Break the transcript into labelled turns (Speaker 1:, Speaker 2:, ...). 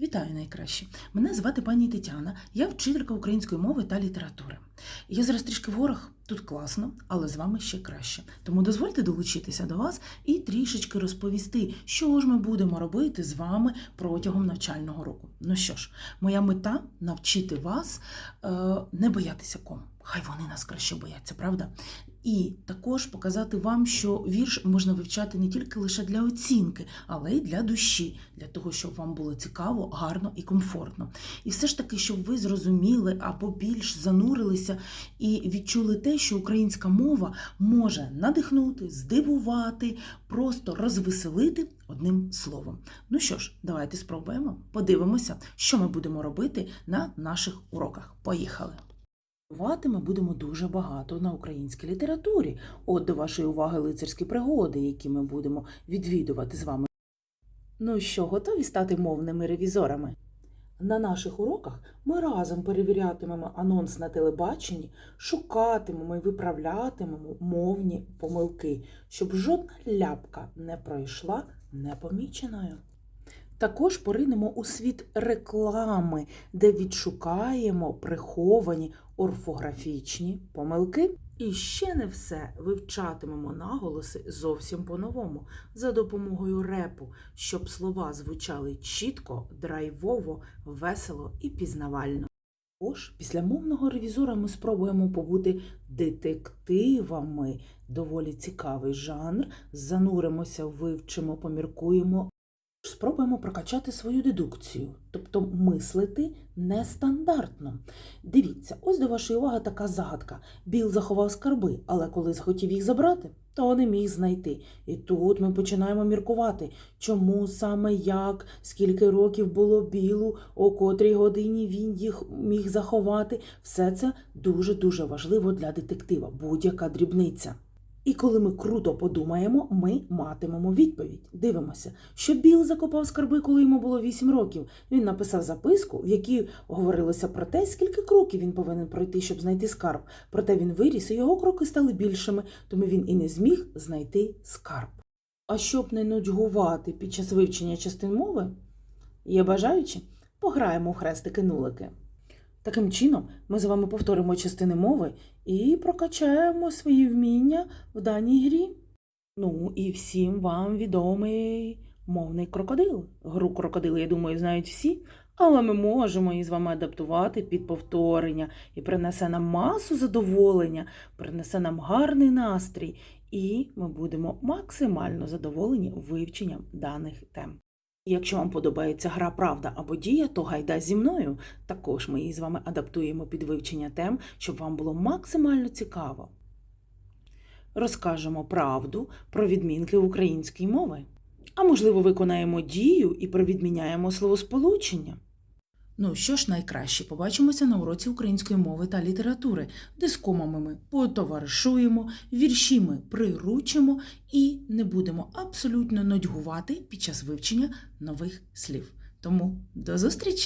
Speaker 1: Вітаю найкраще. Мене звати пані Тетяна, я вчителька української мови та літератури. Я зараз трішки в горах, тут класно, але з вами ще краще. Тому дозвольте долучитися до вас і трішечки розповісти, що ж ми будемо робити з вами протягом навчального року. Ну що ж, моя мета навчити вас е, не боятися ком. Хай вони нас краще бояться, правда? І також показати вам, що вірш можна вивчати не тільки лише для оцінки, але й для душі, для того, щоб вам було цікаво, гарно і комфортно. І все ж таки, щоб ви зрозуміли або більш занурилися і відчули те, що українська мова може надихнути, здивувати, просто розвеселити одним словом. Ну що ж, давайте спробуємо, подивимося, що ми будемо робити на наших уроках. Поїхали! Працювати ми будемо дуже багато на українській літературі. От до вашої уваги лицарські пригоди, які ми будемо відвідувати з вами. Ну що, готові стати мовними ревізорами? На наших уроках ми разом перевірятимемо анонс на телебаченні, шукатимемо і виправлятимемо мовні помилки, щоб жодна ляпка не пройшла непоміченою. Також поринемо у світ реклами, де відшукаємо приховані орфографічні помилки. І ще не все вивчатимемо наголоси зовсім по-новому за допомогою репу, щоб слова звучали чітко, драйвово, весело і пізнавально. Також після мовного ревізора ми спробуємо побути детективами. Доволі цікавий жанр. Зануримося, вивчимо, поміркуємо. Спробуємо прокачати свою дедукцію, тобто мислити нестандартно. Дивіться, ось до вашої уваги така загадка. Біл заховав скарби, але коли захотів їх забрати, то не міг знайти. І тут ми починаємо міркувати, чому саме як, скільки років було білу, о котрій годині він їх міг заховати. Все це дуже-дуже важливо для детектива, будь-яка дрібниця. І коли ми круто подумаємо, ми матимемо відповідь. Дивимося, що Біл закопав скарби, коли йому було 8 років. Він написав записку, в якій говорилося про те, скільки кроків він повинен пройти, щоб знайти скарб. Проте він виріс, і його кроки стали більшими, тому він і не зміг знайти скарб. А щоб не нудьгувати під час вивчення частин мови, є бажаючі, пограємо у хрестики-нулики. Таким чином, ми з вами повторимо частини мови і прокачаємо свої вміння в даній грі. Ну і всім вам відомий мовний крокодил. Гру крокодил, я думаю, знають всі, але ми можемо її з вами адаптувати під повторення і принесе нам масу задоволення, принесе нам гарний настрій, і ми будемо максимально задоволені вивченням даних тем. Якщо вам подобається гра Правда або Дія, то гайда зі мною. Також ми її з вами адаптуємо під вивчення тем, щоб вам було максимально цікаво. Розкажемо правду про відмінки української мови. А можливо, виконаємо дію і провідміняємо словосполучення. Ну що ж найкраще, побачимося на уроці української мови та літератури, де з комами ми потоваришуємо, вірші ми приручимо і не будемо абсолютно нудьгувати під час вивчення нових слів. Тому до зустрічі!